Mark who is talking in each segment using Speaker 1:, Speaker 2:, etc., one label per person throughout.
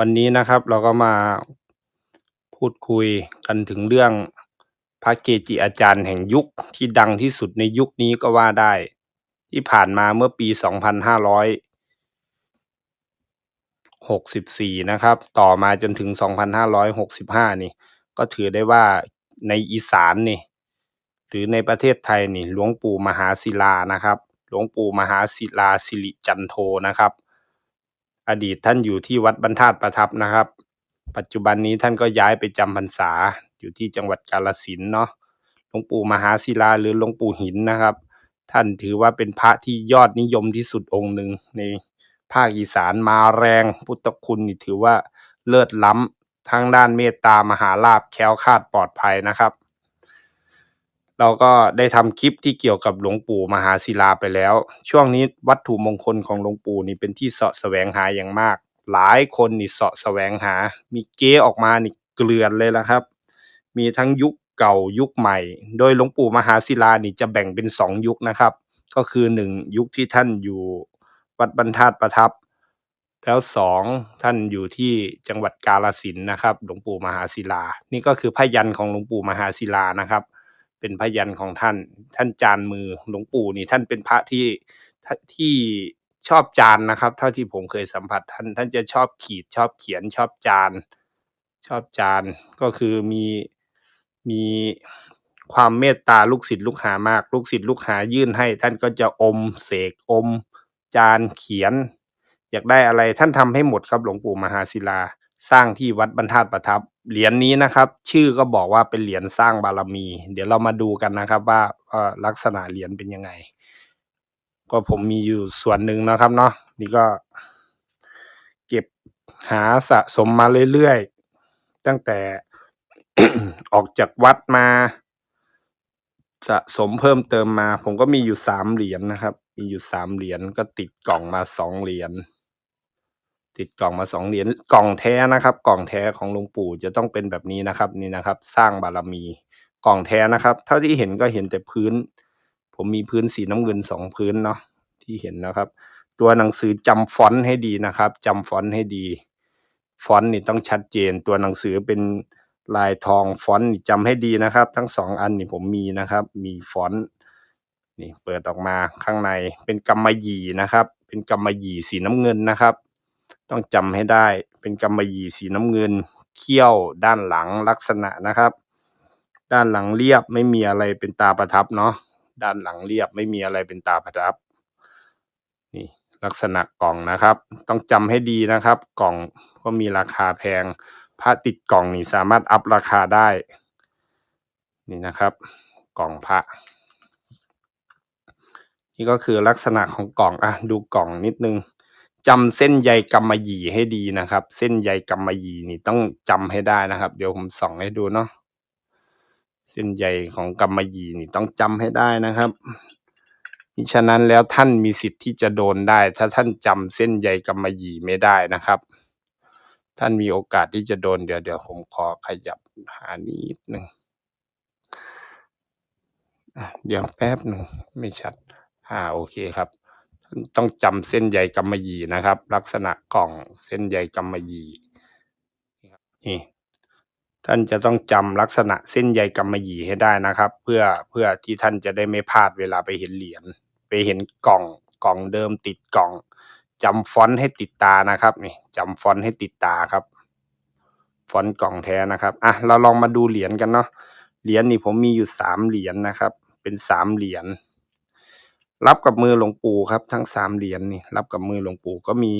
Speaker 1: วันนี้นะครับเราก็มาพูดคุยกันถึงเรื่องพระเกจิอาจารย์แห่งยุคที่ดังที่สุดในยุคนี้ก็ว่าได้ ที่ผ่านมาเมื่อปี 2564 นะครับ ต่อมาจนถึง 2565 นี่ ก็ถือได้ว่าในอีสานนี่ หรือในประเทศไทยนี่หลวงปู่มหาศิลานะครับ หลวงปู่มหาศิลาสิริจันโทนะครับ อดีตท่านอยู่ที่วัดบรรทัดประทับนะครับ ปัจจุบันนี้ท่านก็ย้ายไปจำพรรษาอยู่ที่จังหวัดกาฬสินเนาะหลวงปู่มหาศิลาหรือหลวงปู่หินนะครับ ท่านถือว่าเป็นพระที่ยอดนิยมที่สุดองค์หนึ่งในภาคอีสานมาแรงพุทธคุณนี่ถือว่าเลิศล้ำทางด้านเมตตามหาลาภแคล้วคลาดปลอดภัยนะครับ เราก็ได้ทำคลิปที่เกี่ยวกับหลวงปู่มหาศิลาไปแล้ว ช่วงนี้วัตถุมงคลของหลวงปู่นี่เป็นที่เสาะแสวงหาอย่างมาก หลายคนนี่เสาะแสวงหา มีเก๊ออกมานี่เกลือนเลยละครับ มีทั้งยุคเก่ายุคใหม่ โดยหลวงปู่มหาศิลานี่จะแบ่งเป็นสองยุคนะครับ ก็คือหนึ่งยุคที่ท่านอยู่วัดบรรทัดประทับ แล้วสองท่านอยู่ที่จังหวัดกาฬสินนะครับ หลวงปู่มหาศิลา นี่ก็คือพยันของหลวงปู่มหาศิลานะครับ เป็นพยันของท่าน ท่านจานมือหลวงปู่นี่ท่านเป็นพระที่ที่ชอบจานนะครับ เท่าที่ผมเคยสัมผัสท่าน ท่านจะชอบขีดชอบเขียนชอบจาน ชอบจานก็คือมีมีความเมตตาลูกศิษย์ลูกหามาก ลูกศิษย์ลูกหายื่นให้ ท่านก็จะอมเสกอม จานเขียน อยากได้อะไรท่านทำให้หมดครับหลวงปู่มหาศิลา สร้างที่วัดบรรทัดประทับ เหรียญนนี้นะครับ ชื่อก็บอกว่าเป็นเหรียญสร้างบารมี เดี๋ยวเรามาดูกันนะครับ ว่าลักษณะเหรียญเป็นยังไง ก็ผมมีอยู่ส่วนหนึ่งนะครับเนาะนี่ก็ เก็บหาสะสมมาเรื่อยๆ ตั้งแต่ออกจากวัดมา สะสมเพิ่มเติมมา ผมก็มีอยู่สามเหรียญนะครับ มีอยู่สามเหรียญก็ติดกล่องมาสองเหรียญ ติดกล่องมาสองเหรียญกล่องแท้นะครับ กล่องแท้ของหลวงปู่จะต้องเป็นแบบนี้นะครับนี่นะครับ สร้างบารมีกล่องแท้นะครับ เท่าที่เห็นก็เห็นแต่พื้น ผมมีพื้นสีน้ำเงินสองพื้นเนาะที่เห็นนะครับ ตัวหนังสือจำฟอนต์ให้ดีนะครับจำฟอนต์ให้ดี ฟอนต์นี่ต้องชัดเจน ตัวหนังสือเป็นลายทองฟอนต์จำให้ดีนะครับ ทั้งสองอันนี่ผมมีนะครับ มีฟอนต์นี่เปิดออกมาข้างในเป็นกำมะหยี่นะครับ เป็นกำมะหยี่สีน้ำเงินนะครับ ต้องจำให้ได้เป็นกำมะหยี่สีน้ำเงินเขี้ยวด้านหลังลักษณะนะครับ ด้านหลังเรียบไม่มีอะไรเป็นตาประทับเนาะด้านหลังเรียบไม่มีอะไรเป็นตาประทับนี่ลักษณะกล่องนะครับ ต้องจำให้ดีนะครับ กล่องก็มีราคาแพงพระติดกล่องนี่สามารถอัพราคาได้ นี่นะครับ กล่องพระนี่ก็คือลักษณะของกล่องอะดูกล่องนิดนึง จำเส้นใยกำมะหยี่ให้ดีนะครับ เส้นใยกำมะหยี่นี่ต้องจำให้ได้นะครับ เดี๋ยวผมส่องให้ดูเนาะเส้นใยของกำมะหยี่นี่ต้องจำให้ได้นะครับมิฉะนั้นแล้วท่านมีสิทธิ์ที่จะโดนได้ ถ้าท่านจำเส้นใยกำมะหยี่ไม่ได้นะครับ ท่านมีโอกาสที่จะโดนเดี๋ยวเดี๋ยวผมขอขยับหานิดหนึ่งเดี๋ยวแป๊บหนึ่งไม่ชัด อ่าโอเคครับ ต้องจำเส้นใยกำมะหยี่นะครับ ลักษณะกล่องเส้นใยกำมะหยี่นี่ท่านจะต้องจำลักษณะเส้นใยกำมะหยี่ให้ได้นะครับ เพื่อเพื่อที่ท่านจะได้ไม่พลาดเวลาไปเห็นเหรียญไปเห็นกล่องกล่องเดิมติดกล่องจำฟอนต์ให้ติดตานะครับนี่จำฟอนต์ให้ติดตาครับ ฟอนต์กล่องแท้นะครับอะเราลองมาดูเหรียญกันเนาะเหรียญนี่ผมมีอยู่สามเหรียญนะครับ เป็นสามเหรียญ รับกับมือหลวงปู่ครับ ทั้งสามเหรียญนี่รับกับมือหลวงปู่ก็มี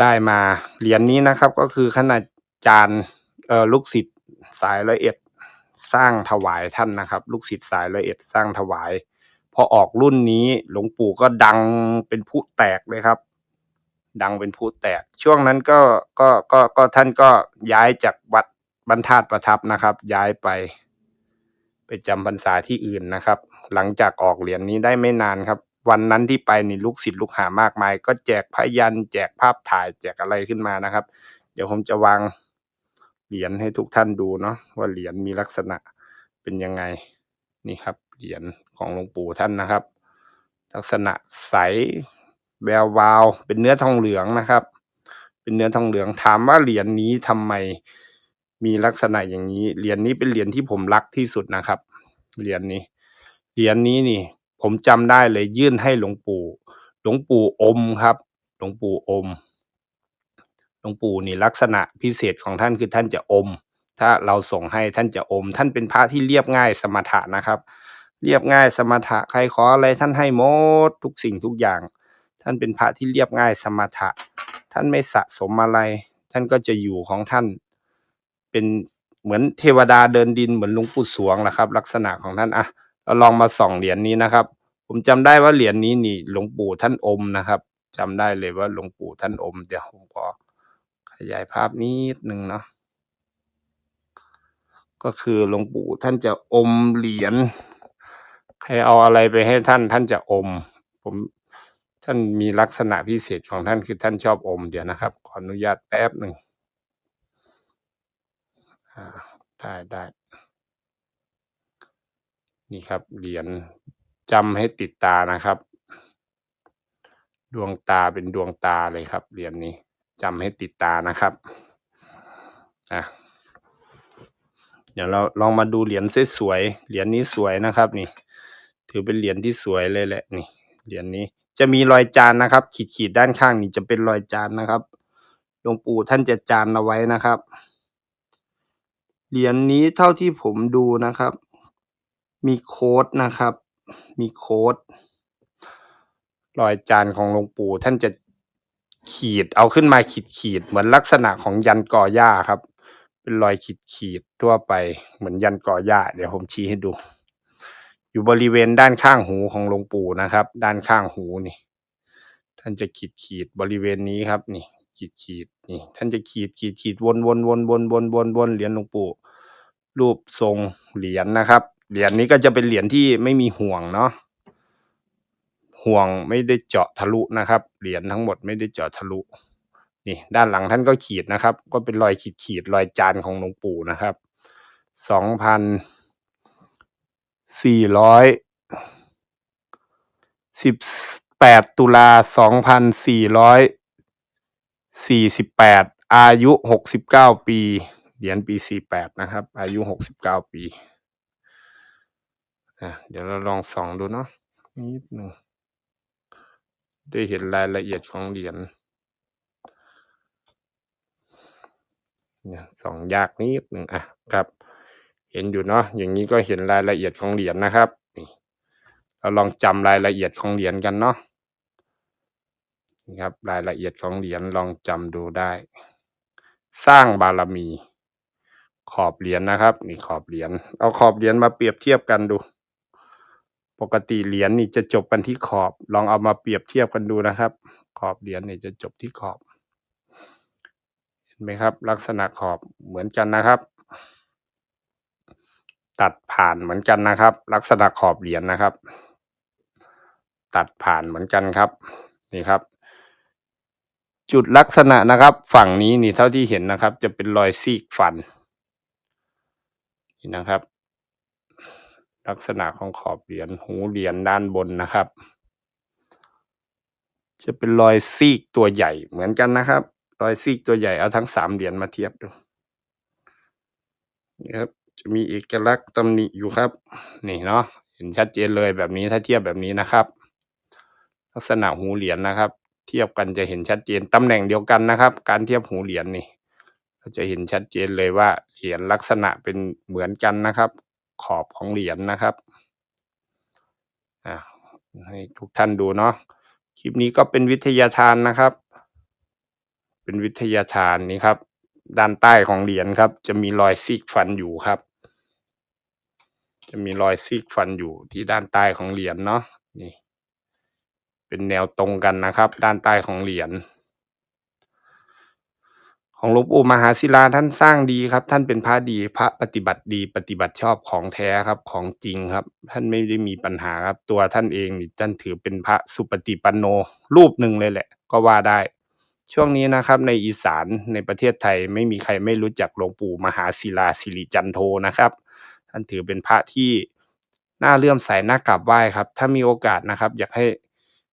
Speaker 1: ได้มาเหรียญนี้นะครับ ก็คือขนาดจานเออลูกศิษย์สายละเอ็ดสร้างถวายท่านนะครับ ลูกศิษย์สายละเอ็ดสร้างถวายพอออกรุ่นนี้หลวงปู่ก็ดังเป็นผู้แตกเลยครับ ดังเป็นผู้แตก ช่วงนั้นก็ก็ก็ก็ท่านก็ย้ายจากวัดบรรทัดประทับนะครับ ย้ายไป ไปจำพรรษาที่อื่นนะครับ หลังจากออกเหรียญนี้ได้ไม่นานครับ วันนั้นที่ไปนี่ลูกศิษย์ลูกหามากมาย ก็แจกพยันแจกภาพถ่ายแจกอะไรขึ้นมานะครับ เดี๋ยวผมจะวางเหรียญให้ทุกท่านดูเนาะว่าเหรียญมีลักษณะเป็นยังไงนี่ครับเหรียญของหลวงปู่ท่านนะครับ ลักษณะใสแวววาว เป็นเนื้อทองเหลืองนะครับ เป็นเนื้อทองเหลืองถามว่าเหรียญนี้ทำไม มีลักษณะอย่างนี้ เหรียญนี้เป็นเหรียญที่ผมรักที่สุดนะครับ เหรียญนี้ เหรียญนี้นี่ ผมจำได้เลยยื่นให้หลวงปู่ หลวงปู่อมครับ หลวงปู่อม หลวงปู่นี่ลักษณะพิเศษของท่านคือท่านจะอม ถ้าเราส่งให้ท่านจะอม ท่านเป็นพระที่เรียบง่ายสมถะนะครับ เรียบง่ายสมถะ ใครขออะไรท่านให้หมดทุกสิ่งทุกอย่าง ท่านเป็นพระที่เรียบง่ายสมถะ ท่านไม่สะสมอะไร ท่านก็จะอยู่ของท่าน เป็นเหมือนเทวดาเดินดินเหมือนหลวงปู่สวงแหละครับ ลักษณะของท่านอะเราลองมาส่องเหรียญนี้นะครับ ผมจำได้ว่าเหรียญนี้นี่หลวงปู่ท่านอมนะครับจำได้เลยว่าหลวงปู่ท่านอมเดี๋ยวผมขอขยายภาพนิดนึงเนาะก็คือหลวงปู่ท่านจะอมเหรียญใครเอาอะไรไปให้ท่านท่านจะอม ผมท่านมีลักษณะพิเศษของท่านคือท่านชอบอมเดี๋ยวนะครับ ขออนุญาตแป๊บหนึ่ง ได้ได้ นี่ครับ เหรียญจำให้ติดตานะครับ ดวงตาเป็นดวงตาเลยครับ เหรียญนี้จำให้ติดตานะครับอะเดี๋ยวเราลองมาดูเหรียญสวยๆ เหรียญนี้สวยนะครับ นี่ ถือเป็นเหรียญที่สวยเลยแหละ นี่ เหรียญนี้จะมีรอยจานนะครับ ขีดขีดๆด้านข้างนี่จะเป็นรอยจานนะครับหลวงปู่ท่านจะจานเอาไว้นะครับ เหรียญนี้เท่าที่ผมดูนะครับ มีโค้ดนะครับ มีโค้ดรอยจานของหลวงปู่ท่านจะขีดเอาขึ้นมาขีดขีดเหมือนลักษณะของยันก่อหญ้าครับ เป็นรอยขีดขีดทั่วไปเหมือนยันก่อหญ้า เดี๋ยวผมชี้ให้ดู อยู่บริเวณด้านข้างหูของหลวงปู่นะครับ ด้านข้างหูนี่ ท่านจะขีดขีดบริเวณนี้ครับ นี่ขีดขีดนี่ ท่านจะขีดขีดขีดวนวนวนวนวนวนวนเหรียญหลวงปู่ รูปทรงเหรียญนะครับ เหรียญนี้ก็จะเป็นเหรียญที่ไม่มีห่วงเนาะห่วงไม่ได้เจาะทะลุนะครับ เหรียญทั้งหมดไม่ได้เจาะทะลุนี่ด้านหลังท่านก็ขีดนะครับ ก็เป็นรอยขีดขีดรอยจานของหลวงปู่นะครับสองพันสี่ร้อยสิบแปดตุลาสองพันสี่ร้อยสี่สิบแปดอายุหกสิบเก้าปี เหรียญปีสี่แปดนะครับ อายุหกสิบเก้าปีอะเดี๋ยวเราลองส่องดูเนาะนิดหนึ่งได้เห็นรายละเอียดของเหรียญเนี่ยส่องยากนิดหนึ่งอะครับ เห็นอยู่เนาะอย่างนี้ก็เห็นรายละเอียดของเหรียญนะครับนี่เราลองจำรายละเอียดของเหรียญกันเนาะนี่ครับรายละเอียดของเหรียญลองจำดูได้ สร้างบารมี ขอบเหรียญนะครับนี่ขอบเหรียญเอาขอบเหรียญมาเปรียบเทียบกันดู ปกติเหรียญนี่จะจบกันที่ขอบ ลองเอามาเปรียบเทียบกันดูนะครับ ขอบเหรียญนี่จะจบที่ขอบ เห็นไหมครับ ลักษณะขอบเหมือนกันนะครับ ตัดผ่านเหมือนกันนะครับ ลักษณะขอบเหรียญนะครับ ตัดผ่านเหมือนกันครับนี่ครับจุดลักษณะนะครับ ฝั่งนี้นี่เท่าที่เห็นนะครับ จะเป็นรอยซีกฟัน นี่นะครับ ลักษณะของขอบเหรียญหูเหรียญด้านบนนะครับ จะเป็นรอยซีกตัวใหญ่เหมือนกันนะครับ รอยซีกตัวใหญ่เอาทั้งสามเหรียญมาเทียบดูนี่ครับจะมีเอกลักษณ์ตำหนิอยู่ครับ นี่เนาะเห็นชัดเจนเลยแบบนี้ถ้าเทียบแบบนี้นะครับ ลักษณะหูเหรียญนะครับ เทียบกันจะเห็นชัดเจนตำแหน่งเดียวกันนะครับ การเทียบหูเหรียญนี่ ราจะเห็นชัดเจนเลยว่าเหรียญลักษณะเป็นเหมือนกันนะครับ ขอบของเหรียญนะครับให้ทุกท่านดูเนาะคลิปนี้ก็เป็นวิทยาทานนะครับ เป็นวิทยาทานนี่ครับ ด้านใต้ของเหรียญครับ จะมีรอยซีกฟันอยู่ครับ จะมีรอยซีกฟันอยู่ที่ด้านใต้ของเหรียญเนาะนี่ เป็นแนวตรงกันนะครับ ด้านใต้ของเหรียญ ของหลวงปู่มหาศิลาท่านสร้างดีครับ ท่านเป็นพระดีพระปฏิบัติดี ปฏิบัติชอบของแท้ครับของจริงครับ ท่านไม่ได้มีปัญหาครับ ตัวท่านเองนี่ท่านถือเป็นพระสุปฏิปันโนรูปหนึ่งเลยแหละ ก็ว่าได้ ช่วงนี้นะครับ ในอีสานในประเทศไทยไม่มีใครไม่รู้จักหลวงปู่มหาศิลาสิริจันโทนะครับ ท่านถือเป็นพระที่น่าเลื่อมใสน่ากราบไหว้ครับ ถ้ามีโอกาสนะครับ อยากให้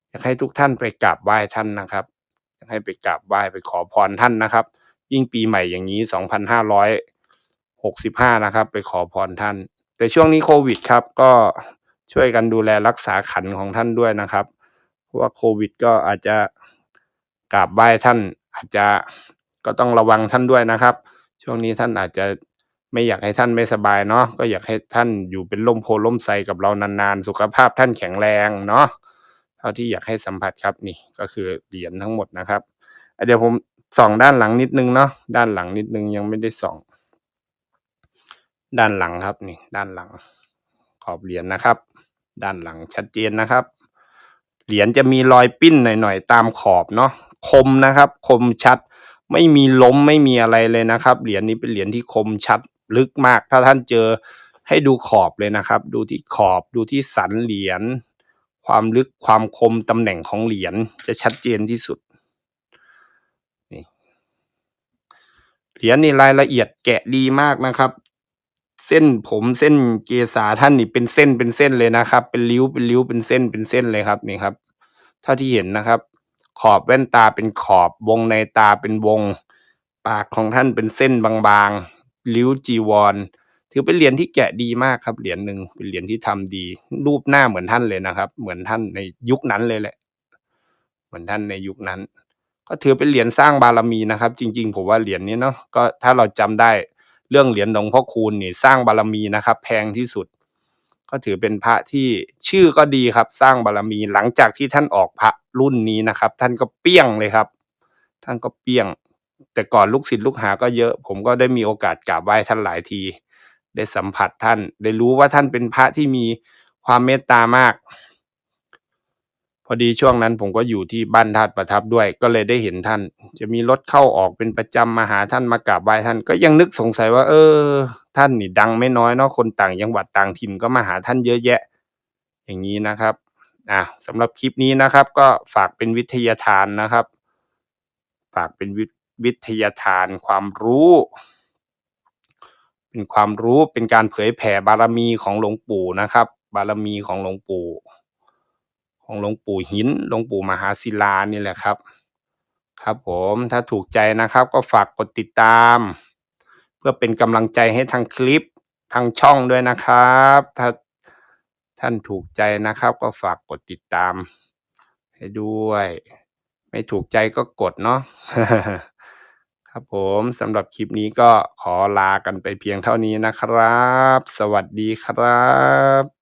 Speaker 1: อยากให้ทุกท่านไปกราบไหว้ท่านนะครับอยากให้ไปกราบไหว้ไปขอพรท่านนะครับ ยิ่งปีใหม่อย่างนี้ 2565 นะครับ ไปขอพรท่าน แต่ช่วงนี้โควิดครับ ก็ช่วยกันดูแลรักษาขันของท่านด้วยนะครับ เพราะว่าโควิดก็อาจจะกราบไหว้ท่าน อาจจะก็ต้องระวังท่านด้วยนะครับ ช่วงนี้ท่านอาจจะไม่อยากให้ท่านไม่สบายเนาะก็อยากให้ท่านอยู่เป็นร่มโพล่มไทรกับเรานานๆ สุขภาพท่านแข็งแรงเนาะเท่าที่อยากให้สัมผัสครับนี่ก็คือเหรียญทั้งหมดนะครับ เดี๋ยวผม ส่องด้านหลังนิดนึงเนาะด้านหลังนิดนึงยังไม่ได้ส่อง ด้านหลังครับนี่ ด้านหลัง ขอบเหรียญนะครับ ด้านหลังชัดเจนนะครับ เหรียญจะมีรอยปิ้นหน่อยๆตามขอบเนาะคมนะครับ คมชัด ไม่มีล้มไม่มีอะไรเลยนะครับ เหรียญนี้เป็นเหรียญที่คมชัดลึกมาก ถ้าท่านเจอให้ดูขอบเลยนะครับ ดูที่ขอบดูที่สันเหรียญความลึกความคมตำแหน่งของเหรียญจะชัดเจนที่สุด เหรียญนี่รายละเอียดแกะดีมากนะครับ เส้นผมเส้นเกษาท่านนี่เป็นเส้นเป็นเส้นเลยนะครับ เป็นริ้วเป็นริ้วเป็นเส้นเป็นเส้นเลยครับนี่ครับเท่าที่เห็นนะครับ ขอบแว่นตาเป็นขอบวงในตาเป็นวง ปากของท่านเป็นเส้นบางๆริ้วจีวร ถือเป็นเหรียญที่แกะดีมากครับเหรียญหนึ่งเป็นเหรียญที่ทำดี รูปหน้าเหมือนท่านเลยนะครับ เหมือนท่านในยุคนั้นเลยแหละ เหมือนท่านในยุคนั้น ก็ถือเป็นเหรียญสร้างบารมีนะครับ จริง ๆ ผมว่าเหรียญนี้เนาะก็ถ้าเราจำได้เรื่องเหรียญหลวงพ่อคูณนี่สร้างบารมีนะครับ แพงที่สุด ก็ถือเป็นพระที่ชื่อก็ดีครับ สร้างบารมีหลังจากที่ท่านออกพระรุ่นนี้นะครับ ท่านก็เปี้ยงเลยครับ ท่านก็เปี้ยง แต่ก่อนลูกศิษย์ลูกหาก็เยอะ ผมก็ได้มีโอกาสกราบไหว้ท่านหลายที ได้สัมผัสท่าน ได้รู้ว่าท่านเป็นพระที่มีความเมตตามาก อดีช่วงนั้นผมก็อยู่ที่บ้านธาตุประทับด้วย ก็เลยได้เห็นท่าน จะมีรถเข้าออกเป็นประจำมาหาท่านมากราบไหว้ท่าน ก็ยังนึกสงสัยว่า เออ ท่านนี่ดังไม่น้อยเนาะคนต่างจังหวัดต่างถิ่นก็มาหาท่านเยอะแยะ อย่างนี้นะครับอะสำหรับคลิปนี้นะครับ ก็ฝากเป็นวิทยาทานนะครับ ฝากเป็นวิวิทยาทานความรู้ เป็นความรู้เป็นการเผยแผ่บารมีของหลวงปู่นะครับ บารมีของหลวงปู่ ของหลวงปู่หินหลวงปู่มหาศิลานี่แหละครับ ครับผมถ้าถูกใจนะครับก็ฝากกดติดตาม เพื่อเป็นกำลังใจให้ทางคลิปทางช่องด้วยนะครับ ถ้าท่านถูกใจนะครับก็ฝากกดติดตาม ให้ด้วย ไม่ถูกใจก็กดเนาะครับผมสำหรับคลิปนี้ก็ขอลากันไปเพียงเท่านี้นะครับ สวัสดีครับ